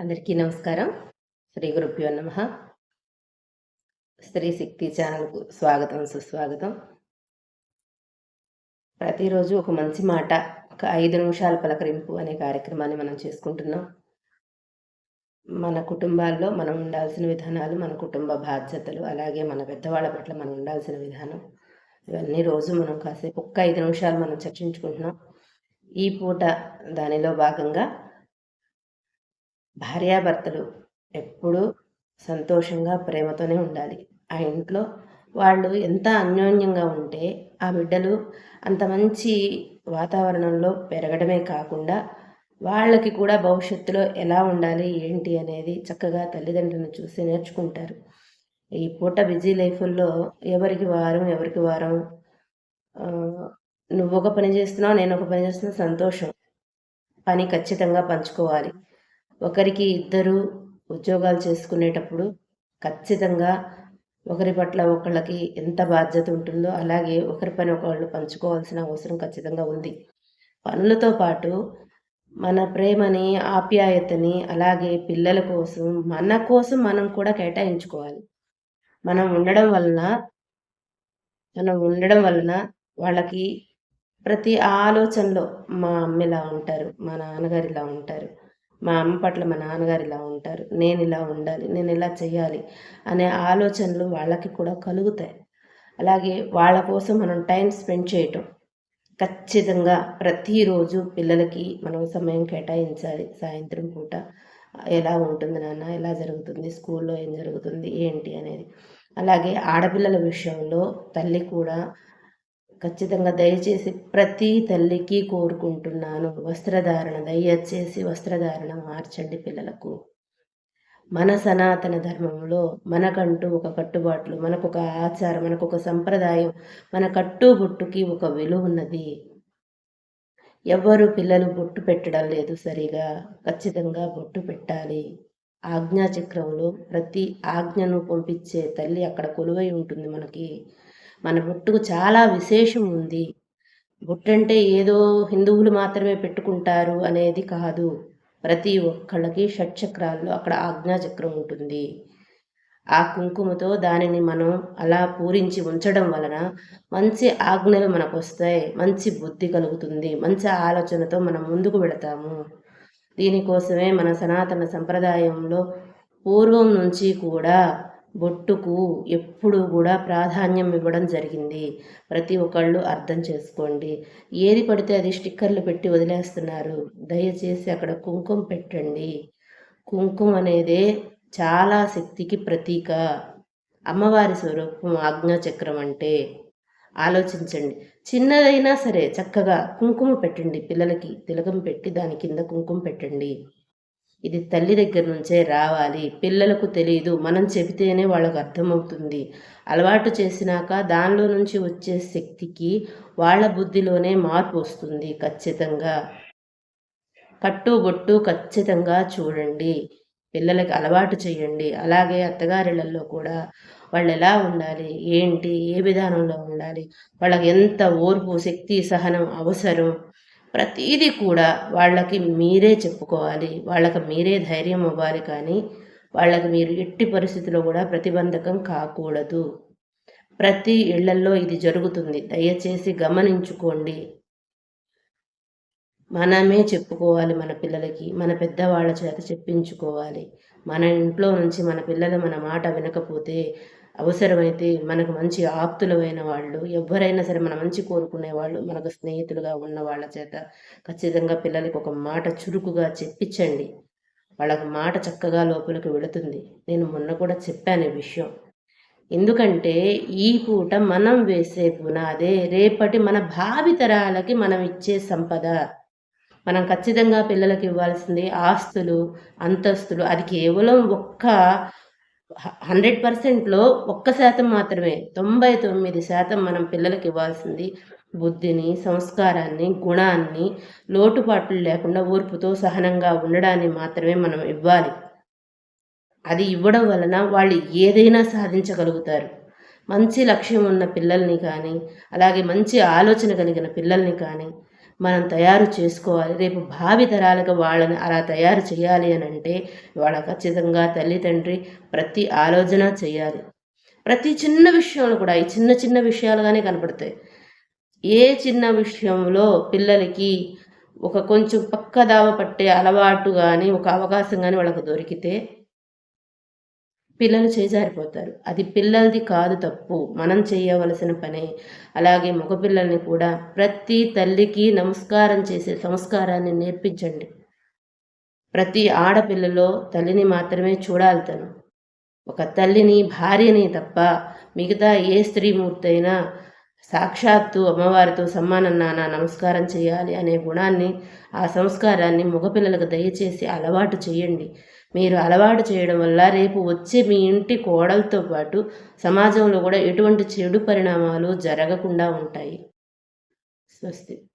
అందరికీ నమస్కారం. శ్రీ గురుభ్యో నమ. స్త్రీ శక్తి ఛానల్కు స్వాగతం సుస్వాగతం. ప్రతిరోజు ఒక మంచి మాట ఒక ఐదు నిమిషాల పలకరింపు అనే కార్యక్రమాన్ని మనం చేసుకుంటున్నాం. మన కుటుంబాల్లో మనం ఉండాల్సిన విధానాలు మన కుటుంబ బాధ్యతలు అలాగే మన పెద్దవాళ్ళ పట్ల మనం ఉండాల్సిన విధానం ఇవన్నీ రోజు మనం కాసేపు ఒక్క ఐదు నిమిషాలు మనం చర్చించుకుంటున్నాం. ఈ పూట దానిలో భాగంగా భార్యాభర్తలు ఎప్పుడూ సంతోషంగా ప్రేమతోనే ఉండాలి. ఆ ఇంట్లో వాళ్ళు ఎంత అన్యోన్యంగా ఉంటే ఆ బిడ్డలు అంత మంచి వాతావరణంలో పెరగడమే కాకుండా వాళ్ళకి కూడా భవిష్యత్తులో ఎలా ఉండాలి ఏంటి అనేది చక్కగా తల్లిదండ్రులను చూసి నేర్చుకుంటారు. ఈ పూట బిజీ లైఫ్లో ఎవరికి వారం ఎవరికి వారం నువ్వు ఒక పని చేస్తున్నావు నేను ఒక పని చేస్తున్నా సంతోషం. పని ఖచ్చితంగా పంచుకోవాలి. ఒకరికి ఇద్దరు ఉద్యోగాలు చేసుకునేటప్పుడు ఖచ్చితంగా ఒకరి పట్ల ఒకళ్ళకి ఎంత బాధ్యత ఉంటుందో అలాగే ఒకరి పని ఒకళ్ళు పంచుకోవాల్సిన అవసరం ఖచ్చితంగా ఉంది. పనులతో పాటు మన ప్రేమని ఆప్యాయతని అలాగే పిల్లల కోసం మన కోసం మనం కూడా కేటాయించుకోవాలి. మనం ఉండడం వలన మనం ఉండడం వలన వాళ్ళకి ప్రతి ఆలోచనలో మా అమ్మ ఇలా ఉంటారు మా నాన్నగారు ఇలా ఉంటారు. మా అమ్మ పట్ల మా నాన్నగారు ఇలా ఉంటారు నేను ఇలా ఉండాలి నేను ఇలా చేయాలి అనే ఆలోచనలు వాళ్ళకి కూడా కలుగుతాయి. అలాగే వాళ్ళ కోసం మనం టైం స్పెండ్ చేయటం. ఖచ్చితంగా ప్రతిరోజు పిల్లలకి మనం సమయం కేటాయించాలి. సాయంత్రం పూట ఎలా ఉంటుంది నాన్న ఎలా జరుగుతుంది స్కూల్లో ఏం జరుగుతుంది ఏంటి అనేది. అలాగే ఆడపిల్లల విషయంలో తల్లి కూడా ఖచ్చితంగా దయచేసి ప్రతి తల్లికి కోరుకుంటున్నాను. వస్త్రధారణ దయచేసి వస్త్రధారణ మార్చండి పిల్లలకు. మన సనాతన ధర్మంలో మనకంటూ ఒక కట్టుబాట్లు మనకు ఒక ఆచారం మనకు ఒక సంప్రదాయం మన కట్టుబొట్టుకి ఒక విలువ ఉన్నది. ఎవరు పిల్లలు బొట్టు పెట్టడం లేదు సరిగా. ఖచ్చితంగా బొట్టు పెట్టాలి. ఆజ్ఞాచక్రంలో ప్రతి ఆజ్ఞను పంపించే తల్లి అక్కడ కొలువై ఉంటుంది మనకి. మన బొట్టుకు చాలా విశేషం ఉంది. బొట్టంటే ఏదో హిందువులు మాత్రమే పెట్టుకుంటారు అనేది కాదు. ప్రతి ఒక్కళ్ళకి షట్చక్రాల్లో అక్కడ ఆజ్ఞాచక్రం ఉంటుంది. ఆ కుంకుమతో దానిని మనం అలా పూరించి ఉంచడం వలన మంచి ఆజ్ఞలు మనకు వస్తాయి మంచి బుద్ధి కలుగుతుంది. మంచి ఆలోచనతో మనం ముందుకు వెళతాము. దీనికోసమే మన సనాతన సంప్రదాయంలో పూర్వం నుంచి కూడా బొట్టుకు ఎప్పుడు కూడా ప్రాధాన్యం ఇవ్వడం జరిగింది. ప్రతి ఒక్కళ్ళు అర్థం చేసుకోండి. ఏది పడితే అది స్టిక్కర్లు పెట్టి వదిలేస్తున్నారు. దయచేసి అక్కడ కుంకుమ పెట్టండి. కుంకుమ అనేదే చాలా శక్తికి ప్రతీక. అమ్మవారి స్వరూపం ఆజ్ఞాచక్రం అంటే ఆలోచించండి. చిన్నదైనా సరే చక్కగా కుంకుమ పెట్టండి పిల్లలకి. తిలకం పెట్టి దాని కింద కుంకుమ పెట్టండి. ఇది తల్లి దగ్గర నుంచే రావాలి. పిల్లలకు తెలియదు మనం చెబితేనే వాళ్ళకు అర్థమవుతుంది. అలవాటు చేసినాక దానిలో నుంచి వచ్చే శక్తికి వాళ్ళ బుద్ధిలోనే మార్పు వస్తుంది ఖచ్చితంగా. కట్టు బొట్టు ఖచ్చితంగా చూడండి. పిల్లలకి అలవాటు చేయండి. అలాగే అత్తగారిళ్ళల్లో కూడా వాళ్ళు ఎలా ఉండాలి? ఏంటి? ఏ విధానంలో ఉండాలి? వాళ్ళకి ఎంత ఓర్పు శక్తి సహనం అవసరం? ప్రతీది కూడా వాళ్ళకి మీరే చెప్పుకోవాలి వాళ్ళకి మీరే ధైర్యం ఇవ్వాలి కానీ వాళ్ళకి మీరు ఎట్టి పరిస్థితిలో కూడా ప్రతిబంధకం కాకూడదు. ప్రతి ఇళ్ళల్లో ఇది జరుగుతుంది. దయచేసి గమనించుకోండి. మనమే చెప్పుకోవాలి మన పిల్లలకి మన పెద్దవాళ్ళ చేత చెప్పించుకోవాలి. మన ఇంట్లో నుంచి మన పిల్లలు మన మాట వినకపోతే అవసరమైతే మనకు మంచి ఆప్తులమైన వాళ్ళు ఎవరైనా సరే మన మంచి కోరుకునే వాళ్ళు మనకు స్నేహితులుగా ఉన్న వాళ్ళ చేత ఖచ్చితంగా పిల్లలకి ఒక మాట చురుకుగా చెప్పించండి. వాళ్ళకి మాట చక్కగా లోపలికి వెళుతుంది. నేను మొన్న కూడా చెప్పాను ఈ విషయం. ఎందుకంటే ఈ పూట మనం వేసే పునాదే రేపటి మన భావితరాలకి మనం ఇచ్చే సంపద. మనం ఖచ్చితంగా పిల్లలకి ఇవ్వాల్సింది ఆస్తులు అంతస్తులు. అది కేవలం ఒక్క హండ్రెడ్ పర్సెంట్లో ఒక్క శాతం మాత్రమే తొంభై తొమ్మిది శాతం మనం పిల్లలకి ఇవ్వాల్సింది బుద్ధిని సంస్కారాన్ని గుణాన్ని లోటుపాట్లు లేకుండా ఓర్పుతో సహనంగా ఉండడాన్ని మాత్రమే మనం ఇవ్వాలి. అది ఇవ్వడం వలన వాళ్ళు ఏదైనా సాధించగలుగుతారు. మంచి లక్ష్యం ఉన్న పిల్లల్ని కానీ అలాగే మంచి ఆలోచన కలిగిన పిల్లల్ని కానీ మనం తయారు చేసుకోవాలి. రేపు భావి తరాలకు వాళ్ళని అలా తయారు చేయాలి అని అంటే వాళ్ళ ఖచ్చితంగా తల్లిదండ్రి ప్రతి ఆలోచన చేయాలి. ప్రతి చిన్న విషయంలో కూడా ఈ చిన్న చిన్న విషయాలుగానే కనపడతాయి. ఏ చిన్న విషయంలో పిల్లలకి ఒక కొంచెం పక్కదావ పట్టే అలవాటు కానీ ఒక అవకాశం కానీ వాళ్ళకు దొరికితే పిల్లలు చేజారిపోతారు. అది పిల్లలది కాదు తప్పు. మనం చేయవలసిన పనే. అలాగే మగపిల్లల్ని కూడా ప్రతి తల్లికి నమస్కారం చేసే సంస్కారాన్ని నేర్పించండి. ప్రతి ఆడపిల్లలో తల్లిని మాత్రమే చూడాలి తను. ఒక తల్లిని భార్యని తప్ప మిగతా ఏ స్త్రీమూర్తి అయినా సాక్షాత్తు అమ్మవారితో సమ్మానం నానా నమస్కారం చేయాలి అనే గుణాన్ని ఆ సంస్కారాన్ని మగపిల్లలకు దయచేసి అలవాటు చేయండి. మీరు అలవాటు చేయడం వల్ల రేపు వచ్చే మీ ఇంటి కోడలతో పాటు సమాజంలో కూడా ఎటువంటి చెడు పరిణామాలు జరగకుండా ఉంటాయి. స్వస్తి.